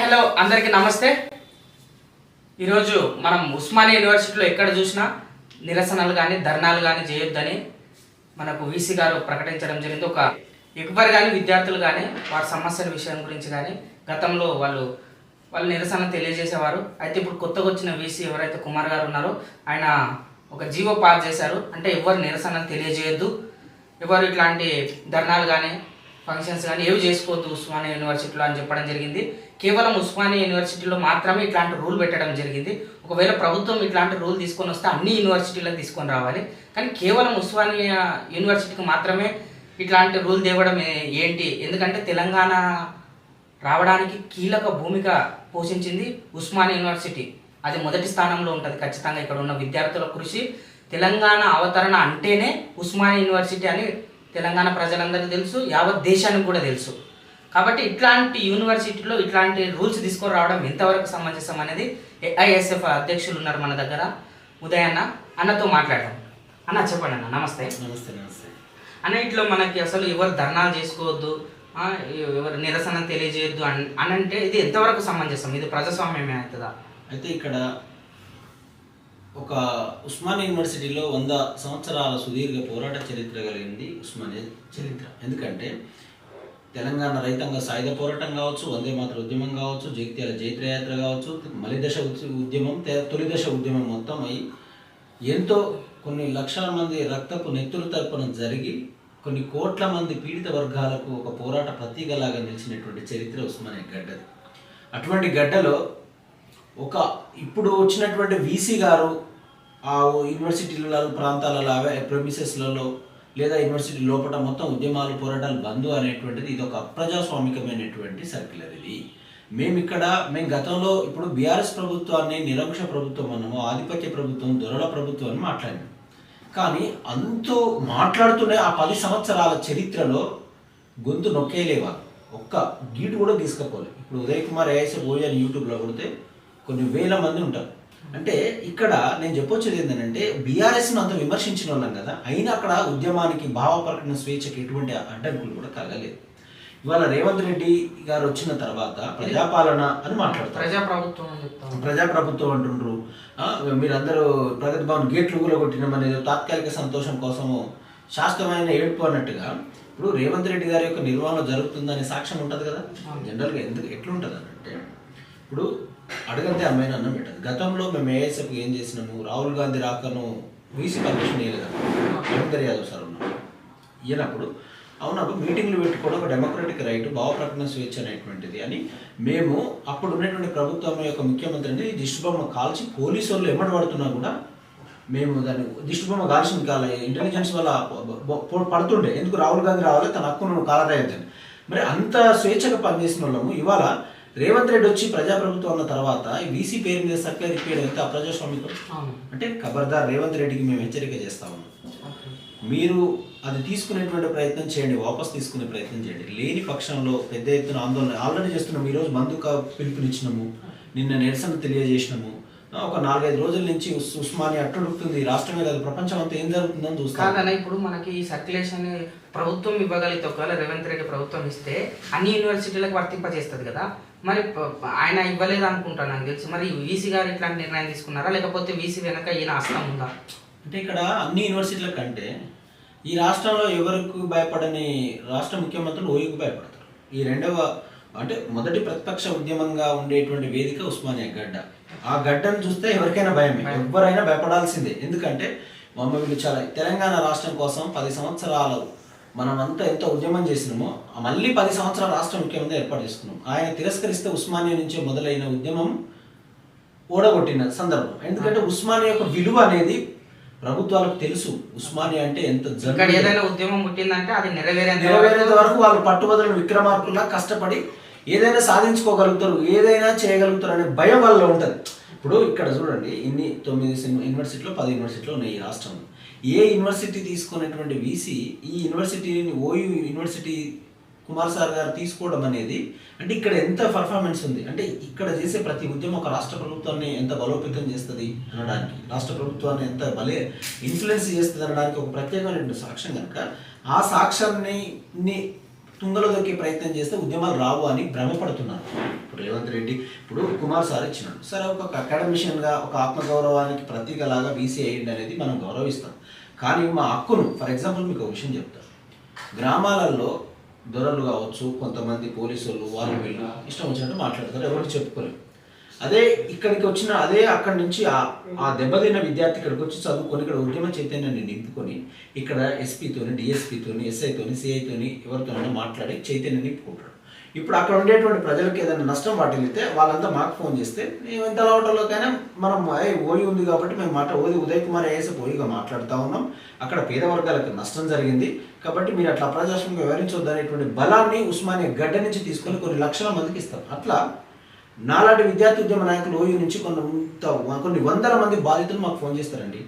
Hello అందరికీ నమస్తే. ఈరోజు మనం ఉస్మానియా యూనివర్సిటీలో ఎక్కడ చూసినా నిరసనలు కానీ ధర్నాలు కానీ చేయొద్దని మనకు వీసీ గారు ప్రకటించడం జరిగింది. ఒక ఎగుబరి కానీ విద్యార్థులు కానీ వారి సమస్యల విషయం గురించి కానీ గతంలో వాళ్ళు వాళ్ళు నిరసన తెలియజేసేవారు. అయితే ఇప్పుడు కొత్తగా వచ్చిన వీసీ ఎవరైతే కుమార్ గారు ఉన్నారో ఆయన ఒక జీవో పాస్ చేశారు. అంటే ఎవరు నిరసన తెలియజేయొద్దు. ఎవరు ఇట్లాంటి ధర్నాలు కానీ ఫంక్షన్స్ కానీ ఏవి చేసుకోవద్దు ఉస్మానియా యూనివర్సిటీలో అని చెప్పడం జరిగింది. కేవలం ఉస్మానియా యూనివర్సిటీలో మాత్రమే ఇట్లాంటి రూల్ పెట్టడం జరిగింది. ఒకవేళ ప్రభుత్వం ఇట్లాంటి రూల్ తీసుకొని వస్తే అన్ని యూనివర్సిటీలకు తీసుకొని రావాలి. కానీ కేవలం ఉస్మానియా యూనివర్సిటీకి మాత్రమే ఇట్లాంటి రూల్ తేవడం ఏంటి? ఎందుకంటే తెలంగాణ రావడానికి కీలక భూమిక పోషించింది ఉస్మానియా యూనివర్సిటీ. అది మొదటి స్థానంలో ఉంటుంది ఖచ్చితంగా ఇక్కడ ఉన్న విద్యార్థుల కృషి. తెలంగాణ అవతరణ అంటేనే ఉస్మానియా యూనివర్సిటీ అని తెలంగాణ ప్రజలందరికీ తెలుసు యావత్ దేశానికి కూడా తెలుసు. కాబట్టి ఇట్లాంటి యూనివర్సిటీలో ఇట్లాంటి రూల్స్ తీసుకొని రావడం ఎంతవరకు సమంజసం అనేది ఏఐఎస్ఎఫ్ అధ్యక్షులు ఉన్నారు మన దగ్గర. ఉదయ్ అన్న అన్నతో మాట్లాడదాం. అన్న చెప్పండి అన్న. నమస్తే. నమస్తే నమస్తే. అన్న ఇట్లా మనకి అసలు ఎవరు ధర్నాలు చేసుకోవద్దు ఎవరు నిరసన తెలియజేయొద్దు అని అంటే ఇది ఎంతవరకు సమంజసం? ఇది ప్రజాస్వామ్యమే అవుతుందా? అయితే ఇక్కడ ఒక ఉస్మానియా యూనివర్సిటీలో వంద సంవత్సరాల సుదీర్ఘ పోరాట చరిత్ర కలిగింది ఉస్మానియా చరిత్ర. ఎందుకంటే తెలంగాణ రైతాంగ సాయుధ పోరాటం కావచ్చు వందే మాత్ర ఉద్యమం కావచ్చు జగిత్యాల జైత్రయాత్ర కావచ్చు మలిదశ ఉద్య- ఉద్యమం తె- తొలి దశ ఉద్యమం మొత్తం అయి ఎంతో కొన్ని లక్షల మంది రక్తపు నెత్తులు తర్పణ జరిగి కొన్ని కోట్ల మంది పీడిత వర్గాలకు ఒక పోరాట ప్రతీకలాగా నిలిచినటువంటి చరిత్ర ఉస్మానియా గడ్డది. అటువంటి గడ్డలో ఒక ఇప్పుడు వచ్చినటువంటి వీసీ గారు ఆ యూనివర్సిటీలలో ప్రాంతాలలో అవే ప్రెమిసెస్లలో లేదా యూనివర్సిటీ లోపల మొత్తం ఉద్యమాలు పోరాటాలు బంధు అనేటువంటిది ఇది ఒక అప్రజాస్వామికమైనటువంటి సర్క్యులర్ ఇది. మేము ఇక్కడ మేము గతంలో ఇప్పుడు బీఆర్ఎస్ ప్రభుత్వాన్ని నిరంకుశ ప్రభుత్వం అన్నాము ఆధిపత్య ప్రభుత్వం దొరల ప్రభుత్వం అని మాట్లాడినాం. కానీ అంతో మాట్లాడుతూనే ఆ పది సంవత్సరాల చరిత్రలో గొంతు నొక్కేయలేవారు. ఒక్క గీటు కూడా తీసుకపోలేదు ఇప్పుడు ఉదయ్ కుమార్ ఏఎస్ భోజన్ యూట్యూబ్లో కొడితే కొన్ని వేల మంది ఉంటారు. అంటే ఇక్కడ నేను చెప్పొచ్చేది ఏంటంటే బీఆర్ఎస్ను అంత విమర్శించిన వాళ్ళం కదా అయినా అక్కడ ఉద్యమానికి భావ ప్రకటన స్వేచ్ఛకి ఎటువంటి అడ్డంకులు కూడా కలగలేదు. ఇవాళ రేవంత్ రెడ్డి గారు వచ్చిన తర్వాత ప్రజాపాలన అని మాట్లాడతారు. ప్రజాప్రభుత్వం ప్రజాప్రభుత్వం అంటుండ్రు. మీరందరూ ప్రగతి భవన్ గేట్లు కూడా తాత్కాలిక సంతోషం కోసము శాస్త్రమైన ఏడుపు అన్నట్టుగా ఇప్పుడు రేవంత్ రెడ్డి గారి యొక్క నిర్వహణ జరుగుతుందనే సాక్ష్యం ఉంటుంది కదా. జనరల్గా ఎందుకు ఎట్లుంటుంది అంటే ఇప్పుడు అడగంతే అమ్మాయిని అన్నం పెట్టదు గతంలో మేము ఏఎస్ఎఫ్ ఏం చేసినాము? రాహుల్ గాంధీ రాకను వీసీ పర్మిషన్ ఇవ్వలేదు రవీందర్ యాదవ్ సార్ ఉన్నాడు ఈయనప్పుడు అవునప్పుడు మీటింగ్లు పెట్టుకోవడం ఒక డెమోక్రటిక్ రైట్ భావప్రకటన స్వేచ్ఛ అనేటువంటిది అని మేము అప్పుడు ఉన్నటువంటి ప్రభుత్వం యొక్క ముఖ్యమంత్రిని దిష్టిబొమ్మ కాల్చి పోలీసు వాళ్ళు ఎమ్మడి పడుతున్నా కూడా మేము దాన్ని దిష్టిబొమ్మ కాల్చింది కాల ఇంటెలిజెన్స్ వల్ల పడుతుండే. ఎందుకు రాహుల్ గాంధీ రావాలి? తన హక్కును కాలరాయద్దని. మరి అంత స్వేచ్ఛగా పనిచేసిన వాళ్ళము. ఇవాళ రేవంత్ రెడ్డి వచ్చి ప్రజాప్రభుత్వం అన్న తర్వాత ఈ వీసీ పేరు మీద సర్క్యులర్ ఇప్పేయడం ఎంత అప్రజాస్వామికం అంటే ఖబర్దార్ రేవంత్ రెడ్డికి మేము హెచ్చరిక చేస్తా ఉన్నాం. మీరు అది తీసుకునేటువంటి ప్రయత్నం చేయండి వాపస్ తీసుకునే ప్రయత్నం చేయండి. లేని పక్షంలో పెద్ద ఎత్తున ఆందోళన ఆల్రెడీ చేస్తున్నాము ఈరోజు బంధుక పిలుపునిచ్చినాము. నిన్న నిరసన తెలియజేసినాము. ఒక నాలుగైదు రోజుల నుంచి ఉస్- ఉస్మానియా అట్టుడుకుతుంది రాష్ట్రమే కాదు ప్రపంచం అంతా ఏం జరుగుతుందని చూస్తాం. ఇప్పుడు మనకి ఈ సర్క్యులేషన్ ప్రభుత్వం ఇవ్వగలిగితే ఒకవేళ రేవంత్ రెడ్డి ప్రభుత్వం ఇస్తే అన్ని యూనివర్సిటీలకు వర్తింపజేస్తుంది కదా. మరి ఆయన ఇవ్వలేదు అనుకుంటాను నాకు తెలిసి. మరి వీసీ గారు ఇట్లాంటి నిర్ణయం తీసుకున్నారా? లేకపోతే వీసీ వెనక ఈయన హస్తం ఉందా? అంటే ఇక్కడ అన్ని యూనివర్సిటీల కంటే ఈ రాష్ట్రంలో ఎవరికి భయపడని రాష్ట్ర ముఖ్యమంత్రులు ఓయూకు భయపడతారు. ఈ రెండవ అంటే మొదటి ప్రతిపక్ష ఉద్యమంగా ఉండేటువంటి వేదిక ఉస్మానియా గడ్డ. ఆ గడ్డను చూస్తే ఎవరికైనా భయమే. ఎవరైనా భయపడాల్సిందే. ఎందుకంటే మమ్మ వీళ్ళు చాలా తెలంగాణ రాష్ట్రం కోసం పది సంవత్సరాలు మనమంతా ఎంత ఉద్యమం చేసినామో మళ్ళీ పది సంవత్సరాల రాష్ట్ర ముఖ్యమంత్రి ఏర్పాటు చేసుకున్నాం. ఆయన తిరస్కరిస్తే ఉస్మానియా నుంచే మొదలైన ఉద్యమం ఓడగొట్టిన సందర్భం. ఎందుకంటే ఉస్మానియా యొక్క విలువ అనేది ప్రభుత్వాలకు తెలుసు. ఉస్మానియా అంటే ఎంత ఇక్కడ ఏదైనా ఉద్యమం పుట్టిందంటే అది నెరవేరేంత నెరవేరేంత వరకు వాళ్ళు పట్టుబదులు విక్రమార్కుల్లా కష్టపడి ఏదైనా సాధించుకోగలుగుతారు ఏదైనా చేయగలుగుతారు అనే భయం వాళ్ళలో ఉంటుంది. ఇప్పుడు ఇక్కడ చూడండి ఇన్ని తొమ్మిది యూనివర్సిటీలో పది యూనివర్సిటీలు ఉన్నాయి ఈ రాష్ట్రంలో ఏ యూనివర్సిటీ తీసుకున్నటువంటి వీసీ ఈ యూనివర్సిటీని ఓయూ యూనివర్సిటీ కుమార్ సార్ గారు తీసుకోవడం అనేది అంటే ఇక్కడ ఎంత పర్ఫార్మెన్స్ ఉంది? అంటే ఇక్కడ చేసే ప్రతి ఉద్యమం ఒక రాష్ట్ర ప్రభుత్వాన్ని ఎంత బలోపేతం చేస్తుంది అనడానికి రాష్ట్ర ప్రభుత్వాన్ని ఎంత బలే ఇన్ఫ్లుయెన్స్ చేస్తుంది అనడానికి ఒక ప్రత్యేకమైన సాక్ష్యం కనుక ఆ సాక్ష్యాన్ని తుంగలో దొక్కే ప్రయత్నం చేస్తే ఉద్యమాలు రావు అని భ్రమపడుతున్నారు ఇప్పుడు రేవంత్ రెడ్డి ఇప్పుడు కుమార్ సార్ ఇచ్చినాడు. సరే ఒక అకాడమిషియన్గా ఒక ఆత్మగౌరవానికి ప్రతీకలాగా బీసీ అయ్యింది అనేది మనం గౌరవిస్తాం. కానీ మా హక్కును ఫర్ ఎగ్జాంపుల్ మీకు ఒక విషయం చెప్తాను గ్రామాలలో దొరలు కావచ్చు కొంతమంది పోలీసులు వాళ్ళు వీళ్ళు ఇష్టం వచ్చినట్టు మాట్లాడతారు ఎవరికి చెప్పుకోలేరు. అదే ఇక్కడికి వచ్చిన అదే అక్కడి నుంచి ఆ ఆ దెబ్బతిన్న విద్యార్థి ఇక్కడికి వచ్చి చదువుకొని ఇక్కడ ఉద్యమ చైతన్యాన్ని నింపుకొని ఇక్కడ ఎస్పీతోని డిఎస్పీతోని ఎస్ఐతోని సిఐతోని ఎవరితోనైనా మాట్లాడి చైతన్యాన్ని నింపుకుంటాడు. ఇప్పుడు అక్కడ ఉండేటువంటి ప్రజలకు ఏదైనా నష్టం వాటిల్లితే వాళ్ళంతా మాకు ఫోన్ చేస్తే మేము ఎంత లావటంలోకైనా మనం ఓయి ఉంది కాబట్టి మేము మాట ఓది ఉదయ్ కుమార్ ఐఏఎస్ ఓయిగా మాట్లాడుతూ ఉన్నాం. అక్కడ పేద వర్గాలకు నష్టం జరిగింది. కాబట్టి మీరు అట్లా ప్రజాస్వామ్యంగా వివరించొద్దు అనేటువంటి బలాన్ని ఉస్మానియా గడ్డ నుంచి తీసుకొని కొన్ని లక్షల మందికి ఇస్తాం అట్లా నాలాంటి విద్యార్థి ఉద్యమ నాయకులు ఓయూ నుంచి కొంత కొన్ని వందల మంది బాధితులు మాకు ఫోన్ చేస్తారండి.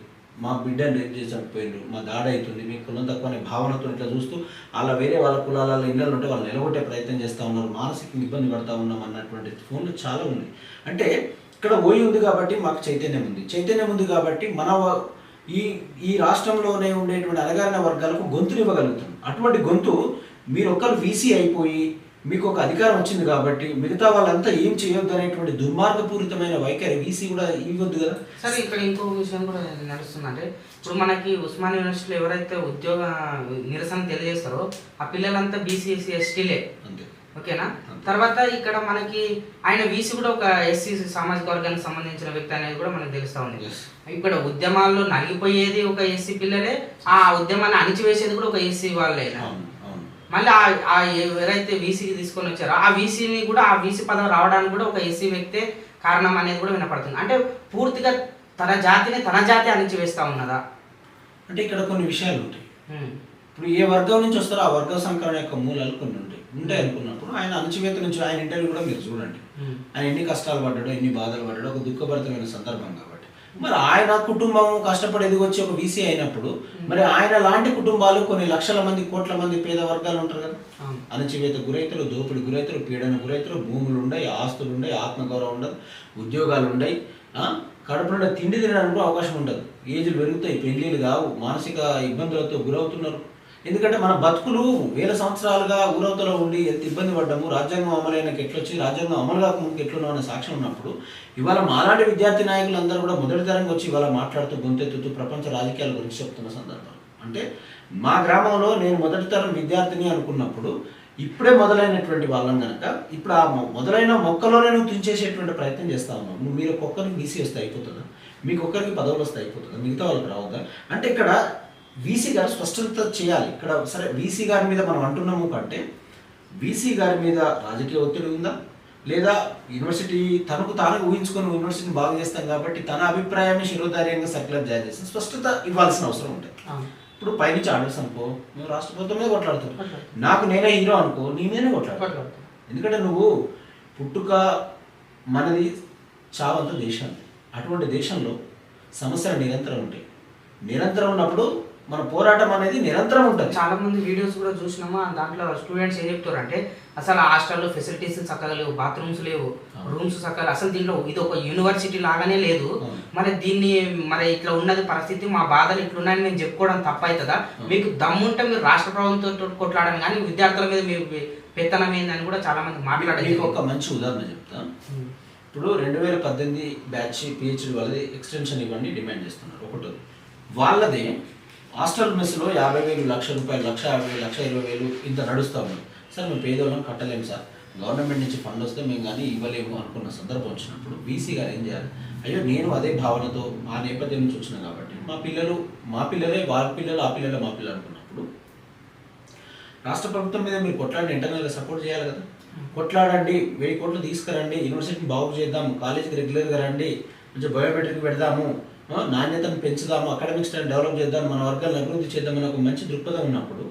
మా బిడ్డ రేపు చేసి మా దాడ అవుతుంది మీ కులం తక్కువ అనే భావనతో ఇట్లా చూస్తూ అలా వేరే వాళ్ళ కులాల ఇళ్ళలో ఉంటే వాళ్ళు నిలగొట్టే ప్రయత్నం చేస్తూ ఉన్నారు మానసిక ఇబ్బంది పడతా ఉన్నాం అన్నటువంటి ఫోన్లు చాలా ఉన్నాయి. అంటే ఇక్కడ ఓయి ఉంది కాబట్టి మాకు చైతన్యం ఉంది. చైతన్యం ఉంది కాబట్టి మన ఈ ఈ రాష్ట్రంలోనే ఉండేటువంటి అలగారిన వర్గాలకు గొంతునివ్వగలుగుతాం అటువంటి గొంతు మీరు ఒక్కరు వీసీ అయిపోయి మీకు ఒక అధికారం వచ్చింది కాబట్టి మిగతా వాళ్ళంతా ఏం చేయొద్దు అనేటువంటి దుర్మార్గపూరితమైన వైఖరి వీసీ కూడా ఇవ్వద్దు కదా? సరే ఇక్కడ ఇంకో విషయం కూడా నడుస్తుందంటే ఇప్పుడు మనకి ఉస్మాన్ యూనివర్సిటీలో ఎవరైతే ఉద్యోగ నిరసన తెలియజేస్తారో ఆ పిల్లలంతా బీసీఎస్సీ ఎస్టీలే. అంతే. ఓకేనా? తర్వాత ఇక్కడ మనకి ఆయన వీసీ కూడా ఒక ఎస్సీ సామాజిక వర్గానికి సంబంధించిన వ్యక్తి అనేది కూడా మనకు తెలుస్తా ఉంది. ఇక్కడ ఉద్యమాల్లో నలిగిపోయేది ఒక ఎస్సీ పిల్లలే ఆ ఉద్యమాన్ని అణిచివేసేది కూడా ఒక ఎస్సీ వాళ్ళే. మళ్ళీ ఆ- ఎవరైతే వీసీకి తీసుకొని వచ్చారో ఆ వీసీని కూడా ఆ వీసీ పదవి రావడానికి కూడా ఒక ఎస్సీ వ్యక్తే కారణం అనేది కూడా వినపడుతుంది. అంటే పూర్తిగా తన జాతిని తన జాతి అణిచివేస్తా ఉన్నదా? అంటే ఇక్కడ కొన్ని విషయాలు ఉంటాయి. ఇప్పుడు ఏ వర్గం నుంచి వస్తారో ఆ వర్గ సంకరణ యొక్క మూలాలు కొన్ని ఉంటాయి. ఉంటాయి అనుకున్నప్పుడు ఆయన అణచివేత నుంచి ఆయన ఇంటర్వ్యూ కూడా మీరు చూడండి. ఆయన ఎన్ని కష్టాలు పడ్డాడో ఎన్ని బాధలు పడ్డాడో ఒక దుఃఖభరితమైన సందర్భం కాబట్టి. మరి ఆయన కుటుంబం కష్టపడి ఎదిగొచ్చి ఒక వీసీ అయినప్పుడు మరి ఆయన లాంటి కుటుంబాలు కొన్ని లక్షల మంది కోట్ల మంది పేద వర్గాలు ఉంటారు కదా. అణచివేత గురైతులు దోపిడి గురైతులు పీడన గురైతులు భూములు ఉండయి ఆస్తులు ఉండయి ఆత్మగౌరవం ఉండదు ఉద్యోగాలు ఉండయి ఆ? కడుపు నిండా తిండి తినడానికి కూడా అవకాశం ఉండదు ఏజ్లు పెరుగుతాయి పెళ్ళిళ్ళు కావు మానసిక ఇబ్బందులతో గురవుతున్నారు ఎందుకంటే మన బతుకులు వేల సంవత్సరాలుగా ఊరవతలో ఉండి ఎంత ఇబ్బంది పడ్డాము రాజ్యాంగం అమలైనకి ఎట్లొచ్చి రాజ్యాంగం అమలు కాకముందుకు ఎట్లున్నాం అనే సాక్ష్యం ఉన్నప్పుడు ఇవాళ మాలాంటి విద్యార్థి నాయకులు అందరూ కూడా మొదటి తరంగా వచ్చి ఇవాళ మాట్లాడుతూ గొంతెత్తుతూ ప్రపంచ రాజకీయాల గురించి చెప్తున్న సందర్భం. అంటే మా గ్రామంలో నేను మొదటి తరం విద్యార్థిని అనుకున్నప్పుడు ఇప్పుడే మొదలైనటువంటి వాళ్ళం కనుక ఇప్పుడు ఆ మొదలైన మొక్కలోనే నువ్వు తుంచేసేటువంటి ప్రయత్నం చేస్తా ఉన్నావు. నువ్వు మీరు ఒక్కొక్కరికి బీసీ వస్తే అయిపోతుందా? మీకు ఒక్కరికి పదవులు వస్తే అయిపోతుందా? మిగతా వాళ్ళకి రావద్దా? అంటే ఇక్కడ వీసీ గారు స్పష్టత చేయాలి. ఇక్కడ సరే వీసీ గారి మీద మనం అంటున్నాము కంటే వీసీ గారి మీద రాజకీయ ఒత్తిడి ఉందా? లేదా యూనివర్సిటీ తనకు తాను ఊహించుకొని యూనివర్సిటీని బాగు చేస్తాం కాబట్టి తన అభిప్రాయాన్ని శిరోధార్యంగా సర్క్యులర్ జారీ చేస్తే స్పష్టత ఇవ్వాల్సిన అవసరం ఉంటుంది. ఇప్పుడు పైనుంచి ఆర్డర్స్ అనుకో మేము రాష్ట్ర ప్రభుత్వం మీద కొట్లాడుతున్నాం. నాకు నేనే హీరో అనుకో నీ మీదనే కొట్లాడు కొట్లాడుతున్నాం. ఎందుకంటే నువ్వు పుట్టుక మనది చావంత దేశం. అటువంటి దేశంలో సమస్యలు నిరంతరం ఉంటాయి. నిరంతరం ఉన్నప్పుడు మన పోరాటం అనేది నిరంతరం ఉంటుంది. చాలా మంది వీడియోస్ కూడా చూసినాము? దాంట్లో స్టూడెంట్స్ ఏం చెప్తారు అంటే అసలు హాస్టల్లో ఫెసిలిటీస్ చక్కగా లేవు బాత్రూమ్స్ లేవు రూమ్స్ చక్కగా అసలు దీంట్లో ఇది ఒక యూనివర్సిటీ లాగానే లేదు. మరి దీన్ని మరి ఇట్లా ఉన్నది పరిస్థితి మా బాధలు ఇట్లున్నాయని మేము చెప్పుకోవడం తప్పు అవుతుందా మీకు దమ్ముంటే మీరు రాష్ట్ర ప్రభుత్వంతో కొట్లాడని కానీ విద్యార్థుల మీద మీ పెత్తనం ఏందని కూడా చాలా మంది మీకు మాట్లాడారు ఒక మంచి ఉదాహరణ చెప్తా. ఇప్పుడు రెండు వేల పద్దెనిమిది బ్యాచ్ పిహెచ్డి వాళ్ళది ఎక్స్టెన్షన్ ఇవ్వండి డిమాండ్ చేస్తున్నారు. ఒకటోది. వాళ్ళది హాస్టల్ మెస్లో యాభై వేలు లక్ష రూపాయలు లక్ష యాభై వేలు లక్ష ఇరవై వేలు ఇంత నడుస్తూ ఉంది సార్ మేము పేదవాళ్ళం కట్టలేము సార్. గవర్నమెంట్ నుంచి ఫండ్ వస్తే మేము కానీ ఇవ్వలేము అనుకున్న సందర్భం వచ్చినప్పుడు బీసీ గారు ఏం చేయాలి? అయ్యో నేను అదే భావనతో ఆ నేపథ్యం నుంచి వచ్చిన కాబట్టి మా పిల్లలు మా పిల్లలే వాళ్ళ పిల్లలు ఆ పిల్లలు మా పిల్లలు అనుకున్నప్పుడు రాష్ట్ర ప్రభుత్వం మీద మీరు కొట్లాడి ఇంటర్నల్గా సపోర్ట్ చేయాలి కదా? కొట్లాడండి వెయ్యి కోట్లు తీసుకురండి యూనివర్సిటీని బాగు చేద్దాము కాలేజీకి రెగ్యులర్గా రండి కొంచెం బయోమెట్రిక్ పెడదాము నాణ్యతను పెంచుదాము అకాడమిక్ స్టైల్ డెవలప్ చేద్దాం మన వర్గాలను అభివృద్ధి చేద్దాం అనే ఒక మంచి దృక్పథం ఉన్నప్పుడు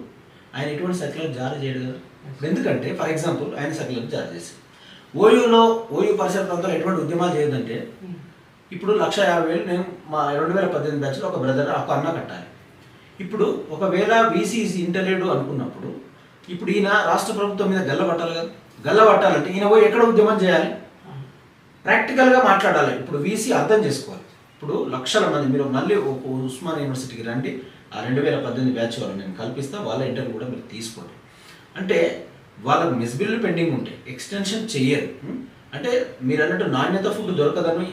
ఆయన ఎటువంటి సర్క్యులర్ జారీ చేయడు కదా ఇప్పుడు ఎందుకంటే ఫర్ ఎగ్జాంపుల్ ఆయన సర్క్యులర్ జారీ చేసి ఓయూలో ఓయూ పరిసర ప్రాంతాల్లో ఎటువంటి ఉద్యమాలు చేయదంటే ఇప్పుడు లక్ష యాభై వేలు నేను మా రెండు వేల పద్దెనిమిది బ్యాచ్లో ఒక బ్రదర్ ఒక అన్న కట్టాలి. ఇప్పుడు ఒకవేళ బీసీసీ ఇంటలేడు అనుకున్నప్పుడు ఇప్పుడు ఈయన రాష్ట్ర ప్రభుత్వం మీద గల్ల పట్టాలి కదా. గల్ల పట్టాలంటే ఈయన పోయి ఎక్కడ ఉద్యమం చేయాలి? ప్రాక్టికల్గా మాట్లాడాలి. ఇప్పుడు వీసీ అర్థం చేసుకోవాలి. ఇప్పుడు లక్షల మంది మీరు మళ్ళీ ఒక ఉస్మాన్ యూనివర్సిటీకి రండి. ఆ రెండు వేల పద్దెనిమిది బ్యాచ్ వాళ్ళు నేను కల్పిస్తా. వాళ్ళ ఇంటర్వ్యూ కూడా మీరు తీసుకోండి. అంటే వాళ్ళకు మిస్ బిల్లు పెండింగ్ ఉంటాయి ఎక్స్టెన్షన్ చెయ్యరు అంటే మీరు అన్నట్టు నాణ్యత ఫుడ్ దొరకదని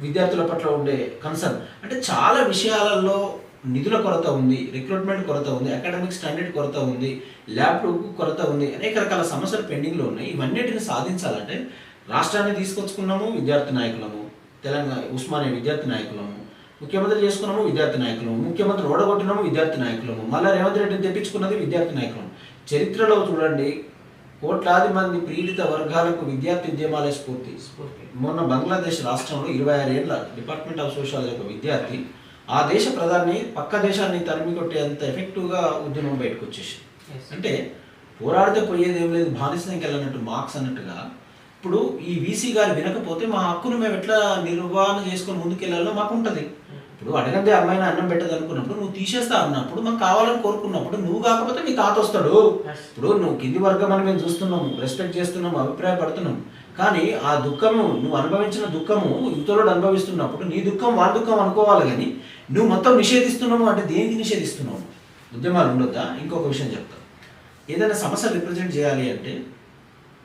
విద్యార్థుల పట్ల ఉండే కన్సర్న్ అంటే చాలా విషయాలలో నిధుల కొరత ఉంది రిక్రూట్మెంట్ కొరత ఉంది అకాడమిక్ స్టాండర్డ్ కొరత ఉంది ల్యాప్టాప్ కొరత ఉంది అనేక రకాల సమస్యలు పెండింగ్లో ఉన్నాయి. ఇవన్నిటిని సాధించాలంటే రాష్ట్రాన్ని తీసుకొచ్చుకున్నాము విద్యార్థి నాయకులము. తెలంగాణ ఉస్మానియా విద్యార్థి నాయకులము ముఖ్యమంత్రి చేసుకున్నాము విద్యార్థి నాయకులము ముఖ్యమంత్రి ఓడగొట్టినాము విద్యార్థి నాయకులము మళ్ళా రేవంత్ రెడ్డిని తెప్పించుకున్నది విద్యార్థి నాయకులము చరిత్రలో చూడండి కోట్లాది మంది పీడిత వర్గాలకు విద్యార్థి ఉద్యమాలే స్ఫూర్తి స్ఫూర్తి. మొన్న బంగ్లాదేశ్ రాష్ట్రంలో ఇరవై ఆరు ఏళ్ళ డిపార్ట్మెంట్ ఆఫ్ సోషాలజీ ఒక విద్యార్థి ఆ దేశ ప్రధాని పక్క దేశాన్ని తరిమి కొట్టేంత ఎఫెక్టివ్గా ఉద్యమం బయటకు వచ్చేసి. అంటే పోరాడితే పోయేది ఏం లేదు బానిసంకి వెళ్ళినట్టు మార్క్స్ అన్నట్టుగా ఇప్పుడు ఈ వీసీ గారు వినకపోతే మా హక్కును మేము ఎట్లా నిర్వహణ చేసుకొని ముందుకెళ్ళాలో మాకు ఉంటుంది ఇప్పుడు అడగందే అమ్మాయిని అన్నం పెట్టదు అనుకున్నప్పుడు నువ్వు తీసేస్తా అన్నప్పుడు మాకు కావాలని కోరుకున్నప్పుడు నువ్వు కాకపోతే మీ తాత వస్తాడు. ఇప్పుడు నువ్వు కింది వర్గం అని మేము చూస్తున్నాము రెస్పెక్ట్ చేస్తున్నాము అభిప్రాయపడుతున్నాము కానీ ఆ దుఃఖము నువ్వు అనుభవించిన దుఃఖము ఇతరుడు అనుభవిస్తున్నప్పుడు నీ దుఃఖం వాళ్ళ దుఃఖం అనుకోవాలి కానీ నువ్వు మొత్తం నిషేధిస్తున్నాము అంటే దేనికి నిషేధిస్తున్నావు? ఉద్యమాలు ఉండొద్దా? ఇంకొక విషయం చెప్తా. ఏదైనా సమస్య రిప్రజెంట్ చేయాలి అంటే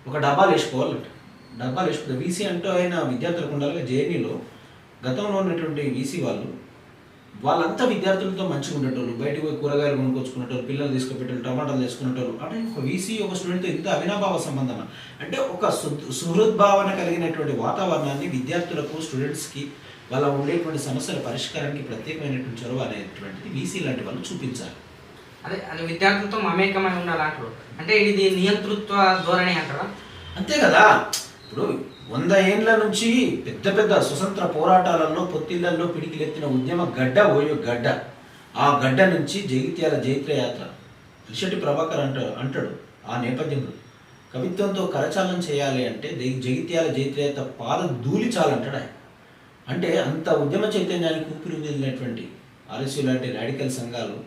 ఒక డబ్బాలు వేసుకోవాలంట డబ్బాలు వేసుకోవాలి వీసీ అంటూ అయిన విద్యార్థులకు ఉండాలి జేఎన్ఈలో గతంలో ఉన్నటువంటి వీసీ వాళ్ళు వాళ్ళంతా విద్యార్థులతో మంచిగా ఉండేటోళ్ళు. బయటకు పోయి కూరగాయలు కొనుక్కొచ్చుకునేటోళ్ళు పిల్లలు తీసుకుపెట్టేటోళ్ళు టమాటాలు తీసుకునేటోళ్ళు అంటే ఒక వీసీ ఒక స్టూడెంట్తో ఇంత అవినాభావ సంబంధం అంటే ఒక సుహృద్భావన కలిగినటువంటి వాతావరణాన్ని విద్యార్థులకు స్టూడెంట్స్కి వాళ్ళ ఉండేటువంటి సమస్యల పరిష్కారానికి ప్రత్యేకమైనటువంటి చొరవ అనేటువంటిది వీసీ లాంటి వాళ్ళు చూపించాలి. అదే అది విద్యార్థులతో మమేకమై ఉండాలంటారు. అంటే ఇది నియంతృత్వ ధోరణి అంటారా? అంతే కదా. ఇప్పుడు వంద ఏండ్ల నుంచి పెద్ద పెద్ద స్వతంత్ర పోరాటాలలో పొత్తిళ్ళలో పిడికిలెత్తిన ఉద్యమ గడ్డ ఓయో గడ్డ. ఆ గడ్డ నుంచి జగిత్యాల జైత్ర యాత్ర ప్రభాకర్ అంట అంటాడు ఆ నేపథ్యంలో. కవిత్వంతో కరచాలనం చేయాలి అంటే జగిత్యాల జైత్రయాత్ర పాద ధూళి చాలంటాడు ఆయన. అంటే అంత ఉద్యమ చైతన్యానికి ఊపిరిదిల్లినటువంటి ఆర్ఎస్యూ లాంటి రాడికల్ సంఘాలు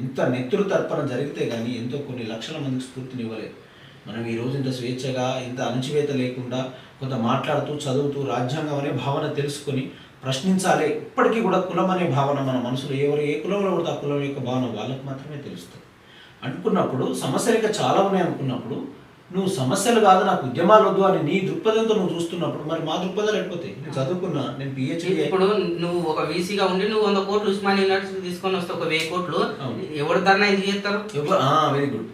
ఎంత నెత్తురు తర్పణ జరిగితే కానీ ఎంతో కొన్ని లక్షల మందికి స్ఫూర్తినివ్వలేదు. మనం ఈ రోజు ఇంత స్వేచ్ఛగా ఇంత అణచివేత లేకుండా కొంత మాట్లాడుతూ చదువుతూ రాజ్యాంగం అనే భావన తెలుసుకొని ప్రశ్నించాలి ఇప్పటికీ కూడా కులం అనే భావన మన మనసులో ఎవరు ఏ కులంలో కూడా ఆ కులం యొక్క భావన వాళ్ళకి మాత్రమే తెలుస్తుంది. అనుకున్నప్పుడు సమస్యలు ఇంకా చాలా ఉన్నాయి అనుకున్నప్పుడు నువ్వు సమస్యలు కాదు నాకు ఉద్యమాలు వద్దు అని నీ దృక్పథంతో నువ్వు చూస్తున్నప్పుడు మరి మా దృక్పథాలు ఎడిపోతాయి నేను చదువుకున్నా నేను పిహెచ్డి ఇప్పుడు నువ్వు ఒక వీసీగా ఉండి నువ్వు వంద కోట్లు ఉస్మానియా యూనివర్సిటీ తీసుకొని వస్తే ఒక వెయ్యి కోట్లు. ఎవరు ధర్నా ఎందుకు చేస్తారు? వెరీ గుడ్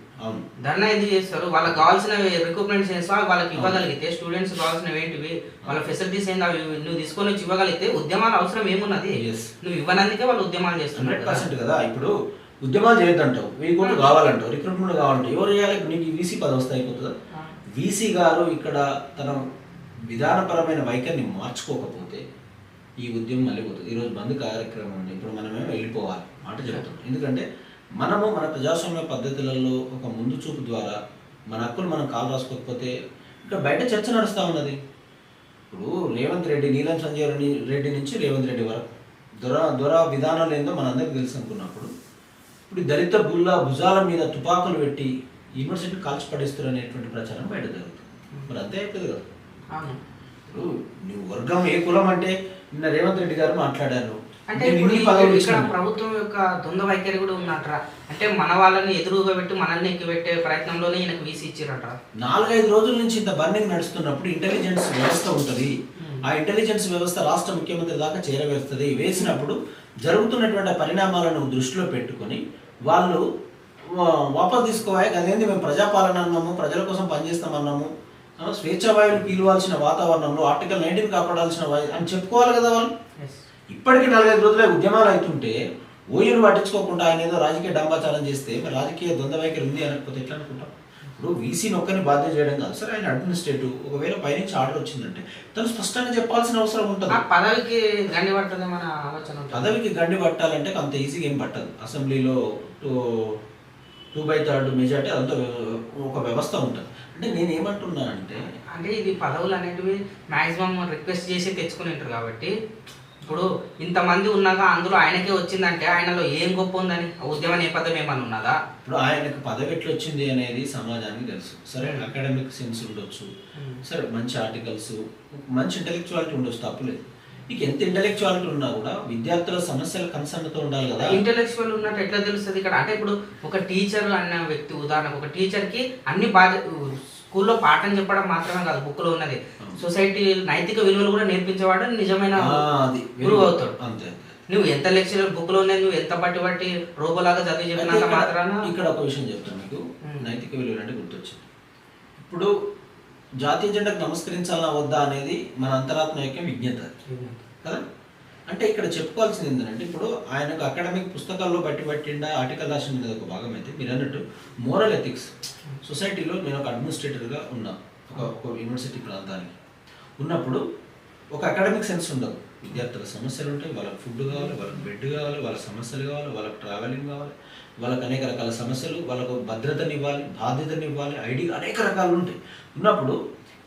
ధర్నా ఎందుకు చేస్తారు? వాళ్ళకి కావాల్సిన రిక్రూట్మెంట్ చేస్తా వాళ్ళకి ఇవ్వగలిగితే స్టూడెంట్స్ కావాల్సినవి ఏంటివి వాళ్ళ ఫెసిలిటీస్ ఏంటి అవి నువ్వు తీసుకొని వచ్చి ఇవ్వగలిగితే ఉద్యమాలు అవసరం ఏమున్నది. నువ్వు ఇవ్వనందుకే వాళ్ళు ఉద్యమాలు చేస్తున్నారు. పర్సెంట్ కదా. ఇప్పుడు ఉద్యమాలు చేయొద్దంటావు. వెయ్యి కోట్లు కావాలంటావు. రిక్రూట్మెంట్ కావాలంటావు. ఎవరు చేయాలి? నీకు వీసీ పది వస్తే అయిపోతుందా. వీసీ గారు ఇక్కడ తన విధానపరమైన వైఖరిని మార్చుకోకపోతే ఈ ఉద్యమం మళ్ళీ పోతుంది. ఈరోజు బంద్ కార్యక్రమం ఇప్పుడు మనమేమో వెళ్ళిపోవాలి. మాట చెప్తాం ఎందుకంటే మనము మన ప్రజాస్వామ్య పద్ధతులలో ఒక ముందు చూపు ద్వారా మన హక్కులు మనం కాలు రాసుకోకపోతే ఇక్కడ బయట చర్చ నడుస్తూ ఉన్నది. ఇప్పుడు రేవంత్ రెడ్డి నీలం సంజయ్ రెడ్డి నుంచి రేవంత్ రెడ్డి వరకు. దొర దొర విధానాలు ఏందో మనందరికీ తెలుసు అనుకున్నప్పుడు. ఇప్పుడు దళిత బుల్ల భుజాల మీద తుపాకులు పెట్టి యూనివర్సిటీ కాల్చి పడేస్తారు అనేటువంటి ప్రచారం బయట జరుగుతుంది. మరి అంతే అయిపోయింది కదా. ఇప్పుడు నువ్వు వర్గం ఏ కులం అంటే నిన్న రేవంత్ రెడ్డి గారు మాట్లాడారు. అంటే ఇప్పుడు ఇక్కడ. ప్రభుత్వం యొక్క ద్వంద్వ వైఖరి కూడా ఉందంటారా? అంటే మన వాళ్ళని ఎదురుగా పెట్టి మనల్ని ఎక్కిపెట్టే ప్రయత్నంలోనే ఈయనకు వీసీ ఇచ్చిరంటారా? నాలుగైదు రోజుల నుంచి ఇంత బర్నింగ్ నడుస్తున్నప్పుడు ఇంటెలిజెన్స్ వ్యవస్థ ఉంటుంది. ఆ ఇంటెలిజెన్స్ వ్యవస్థ రాష్ట్ర ముఖ్యమంత్రి దాకా చేరవేస్తుంది. వేసినప్పుడు జరుగుతున్నటువంటి పరిణామాలను దృష్టిలో పెట్టుకొని వాళ్ళు వాపస్ తీసుకోవాలి. అదేంటి మేము ప్రజాపాలన అన్నాము ప్రజల కోసం పనిచేస్తామన్నాము ఆ, స్వేచ్ఛావాయువులు పీలవాల్సిన వాతావరణంలో ఆర్టికల్ నైన్టీన్ కాపాడాల్సిన అని చెప్పుకోవాలి కదా వాళ్ళు. ఇప్పటికీ నాలుగైదు రోజులే ఉద్యమాలు అవుతుంటే ఓయూను పట్టించుకోకుండా ఆయన ఏదో రాజకీయ డంబాచారం చేస్తే మరి రాజకీయ ద్వంద్వ వైఖరి ఉంది అనకపోతే ఎట్లా అనుకుంటాం? ఇప్పుడు వీసీని ఒక్కరిని బాధ్యత చేయడం కాదు. సరే ఆయన అడ్మినిస్ట్రేటివ్ ఒకవేళ పైనుంచి ఆర్డర్ వచ్చిందంటే తను స్పష్టంగా చెప్పాల్సిన అవసరం ఆ ఉంటుంది పదవికి గండి పడుతుంది మన ఆలోచన పదవికి గండి పట్టాలంటే అంత ఈజీగా ఏం పట్టదు. అసెంబ్లీలో two two by third majority అదంతా ఒక వ్యవస్థ ఉంటుంది. అంటే నేను ఏమంటున్నా అంటే అంటే ఇది పదవులు అనేటివి మాక్సిమం రిక్వెస్ట్ చేసి తెచ్చుకుని ఉంటారు కాబట్టి ఇప్పుడు ఇంతమంది ఉన్నాక అందులో ఆయనకే వచ్చిందంటే ఆయనలో ఏం గొప్ప ఉందని? ఉద్యమ నేపథ్యం ఏమన్నా ఉన్నదా? ఇప్పుడు ఆయనకు పదవి ఎట్లా వచ్చింది అనేది సమాజానికి తెలుసు. సరే అకాడమిక్ సెన్స్ ఉండొచ్చు. సరే మంచి ఆర్టికల్స్ మంచి ఇంటెలెక్చువాలిటీ ఉండొచ్చు తప్పులేదు నీకు ఎంత ఇంటలెక్చువాలిటీ ఉన్నా కూడా విద్యార్థుల సమస్యల కన్సర్న్తో ఉండాలి కదా. ఇంటెలెక్చువల్ ఉన్నట్టు ఎట్లా తెలుస్తుంది ఇక్కడ? అంటే ఇప్పుడు ఒక టీచర్ అన్న వ్యక్తి ఉదాహరణకు ఒక టీచర్కి అన్ని బాధ్య స్కూల్లో పాఠం చెప్పడం మాత్రమే కాదు బుక్లో ఉన్నది సొసైటీ నైతిక విలువలు కూడా నేర్పించేవాడు నిజమైన గురువు అవుతాడు. అంతే నువ్వు ఎంత లెక్చరర్ బుక్లో నువ్వు ఎంత బట్టి బట్టి రోబోలాగా చదివి చెప్పినంత ఇక్కడ- మాత్రాన ఇక్కడ ఒక విషయం చెప్తాను మీకు. నైతిక విలువలు అంటే గుర్తొచ్చింది. ఇప్పుడు జాతీయ జెండాకు నమస్కరించాలా వద్దా అనేది మన అంతరాత్మ యొక్క విజ్ఞత. కదా? అంటే ఇక్కడ చెప్పుకోవాల్సింది ఏంటంటే ఇప్పుడు ఆయనకు అకాడమిక్ పుస్తకాల్లో బట్టి పట్టిండా ఆర్టికల్ రాసిన మీద ఒక భాగం అయితే మీరు అన్నట్టు మోరల్ ఎథిక్స్ సొసైటీలో నేను ఒక అడ్మినిస్ట్రేటర్గా ఉన్నా ఒక ఒక యూనివర్సిటీ ప్రాంతానికి. ఉన్నప్పుడు ఒక అకాడమిక్ సెన్స్ ఉండదు. విద్యార్థుల సమస్యలు ఉంటాయి వాళ్ళకి ఫుడ్ కావాలి వాళ్ళకి బెడ్ కావాలి వాళ్ళ సమస్యలు కావాలి వాళ్ళకి ట్రావెలింగ్ కావాలి వాళ్ళకి అనేక రకాల సమస్యలు వాళ్ళకు భద్రతనివ్వాలి బాధ్యతనివ్వాలి ఐడి అనేక రకాలు ఉంటాయి. ఉన్నప్పుడు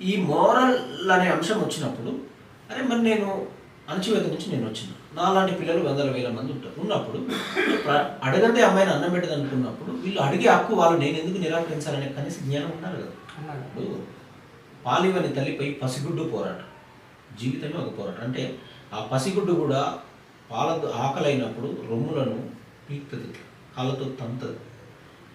ఈ మోరల్ అనే అంశం వచ్చినప్పుడు అరే మరి నేను అణచివేత నుంచి నేను వచ్చిన. నాలాంటి పిల్లలు వందల వేల మంది ఉంటారు ఉన్నప్పుడు అడగందే అమ్మాయిని అన్నం పెట్టదు అనుకున్నప్పుడు వీళ్ళు అడిగే హక్కు వాళ్ళు నేను ఎందుకు నిరాకరించాలనే కనీస జ్ఞానం ఉన్నారు కదా. ఇప్పుడు పాలివని తల్లిపై పసిగుడ్డు పోరాటం. జీవితమే ఒక పోరాటం. అంటే ఆ పసిగుడ్డు కూడా పాల ఆకలైనప్పుడు రొమ్ములను పీక్తుంది కాళ్ళతో తంతది.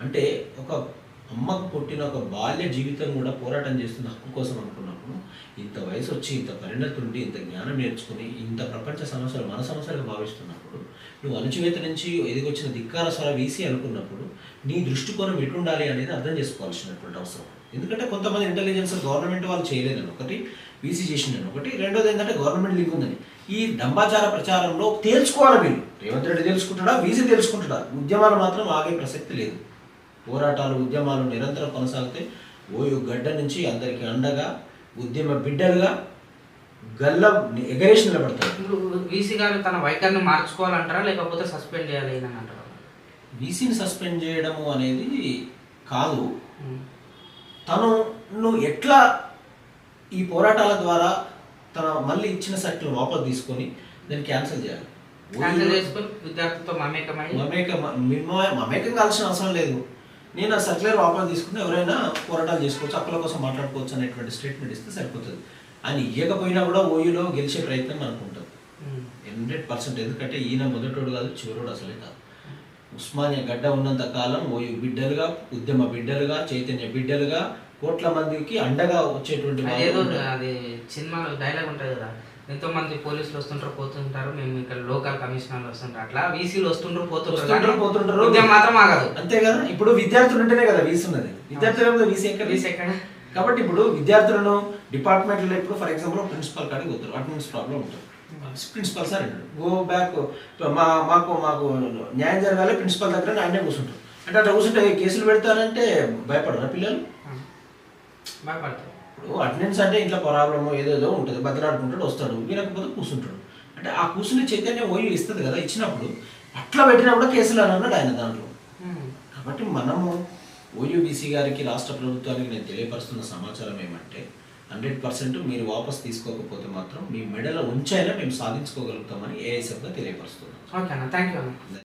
అంటే ఒక అమ్మకు పుట్టిన ఒక బాల్య జీవితం కూడా పోరాటం చేస్తున్న హక్కు కోసం అనుకున్నప్పుడు ఇంత వయసు వచ్చి ఇంత పరిణతి ఉండి ఇంత జ్ఞానం నేర్చుకుని ఇంత ప్రపంచ సమస్యలు మన సమస్యలుగా భావిస్తున్నప్పుడు నువ్వు అణచివేత నుంచి ఎదిగొచ్చిన ధిక్కార స్వర వీసి అనుకున్నప్పుడు నీ దృష్టికోణం ఎటుండాలి అనేది అర్థం చేసుకోవాల్సినటువంటి అవసరం. ఎందుకంటే కొంతమంది ఇంటెలిజెన్స్ గవర్నమెంట్ వాళ్ళు చేయలేదని ఒకటి వీసీ చేసిందని ఒకటి రెండోది ఏంటంటే గవర్నమెంట్ లింక్ ఉందని. ఈ డంబాచార ప్రచారంలో తేల్చుకోవాలి వీళ్ళు. రేవంత్ రెడ్డి తెలుసుకుంటాడా వీసీ తెలుసుకుంటాడా ఉద్యమాలు మాత్రం ఆగే ప్రసక్తి లేదు. పోరాటాలు ఉద్యమాలు నిరంతరం కొనసాగితే ఓయో గడ్డ నుంచి అందరికి అండగా ఉద్యమ బిడ్డలుగా గల్ల ఎగరేసి నిలబడతారు. ఇప్పుడు వీసీ గారు తన వైఖరిని మార్చుకోవాలంటారా? లేకపోతే సస్పెండ్ చేయాలి అని అంటారా? వీసీని సస్పెండ్ చేయడము అనేది కాదు. ఉమ్. తను నువ్వు ఎట్లా ఈ పోరాటాల ద్వారా తన మళ్ళీ ఇచ్చిన సర్టిల్ వాపస్ తీసుకొని దాన్ని క్యాన్సిల్ చేయాలి? క్యాన్సిల్ చేసుకొని విద్యార్థితో మమేకమై మమేక మిమ్మ- మమేకం కావాల్సిన అవసరం లేదు. నేను ఆ సర్క్యులర్ వాపస్ తీసుకుంటే ఎవరైనా పోరాటాలు చేసుకోవచ్చు హక్కుల కోసం మాట్లాడుకోవచ్చు అనేటువంటి స్టేట్మెంట్ ఇస్తే సరిపోతుంది. ఆయన ఇవ్వకపోయినా కూడా ఓయూలో గెలిచే ప్రయత్నం మనకు ఉంటుంది. హండ్రెడ్ పర్సెంట్ ఎందుకంటే ఈయన మొదటోడు కాదు చివరోడు అసలే కాదు. ఉస్మానియా గడ్డ ఉన్నంత కాలం ఓయూ బిడ్డలుగా ఉద్యమ బిడ్డలుగా చైతన్య బిడ్డలుగా కోట్ల మందికి అండగా వచ్చేటువంటి సినిమాలో డైలాగ్ ఉంటుంది కదా. ఎంతో మంది పోలీసులు వస్తుంటారు పోతుంటారు. మేము ఇక్కడ లోకల్ కమిషనర్లు వస్తుంటారు అట్లా వీసీలు వస్తుంటారు పోతుంటారు పోతుంటారు. ఉద్యమం మాత్రం ఆగదు. అంతే కదా? ఇప్పుడు విద్యార్థులు ఉంటేనే కదా వీసీ ఉన్నది విద్యార్థులు వీసీ ఎక్కడ? వీసీ ఎక్కడ? కాబట్టి ఇప్పుడు విద్యార్థులను డిపార్ట్మెంట్లో ఇప్పుడు ఫర్ ఎగ్జాంపుల్ ప్రిన్సిపల్ కాడికి పోతారు. అటెండెన్స్ ప్రాబ్లం ఉంటుంది. ప్రిన్సిపల్ సార్ అంటాడు గో బ్యాక్ మా మాకు మాకు న్యాయం జరగాలి. ప్రిన్సిపల్ దగ్గర ఆయనే కూర్చుంటారు. అంటే అట్లా కూర్చుంటే కేసులు పెడతారంటే భయపడరా పిల్లలు? భయపడతారు. అటెండెన్స్ అంటే ఇంట్లో ప్రాబ్లమ్ ఏదేదో ఉంటుంది బద్దలాడుకుంటాడు వస్తాడు వినకపోతే కూర్చుంటాడు అంటే ఆ కూర్చునే చైతన్యం ఓయి ఇస్తుంది కదా ఇచ్చినప్పుడు అట్లా పెట్టినా కూడా కేసులు అని అన్నాడు ఆయన దాంట్లో. కాబట్టి మనము ఓయూబీసీ గారికి రాష్ట్ర ప్రభుత్వానికి నేను తెలియపరుస్తున్న సమాచారం ఏమంటే హండ్రెడ్ పర్సెంట్ మీరు వాపస్ తీసుకోకపోతే మాత్రం మీ మెడల ఉంచైనా మేము సాధించుకోగలుగుతామని ఏఐసెఫ్గా తెలియపరుస్తున్నాం ఓకే థ్యాంక్ యూ అన్న.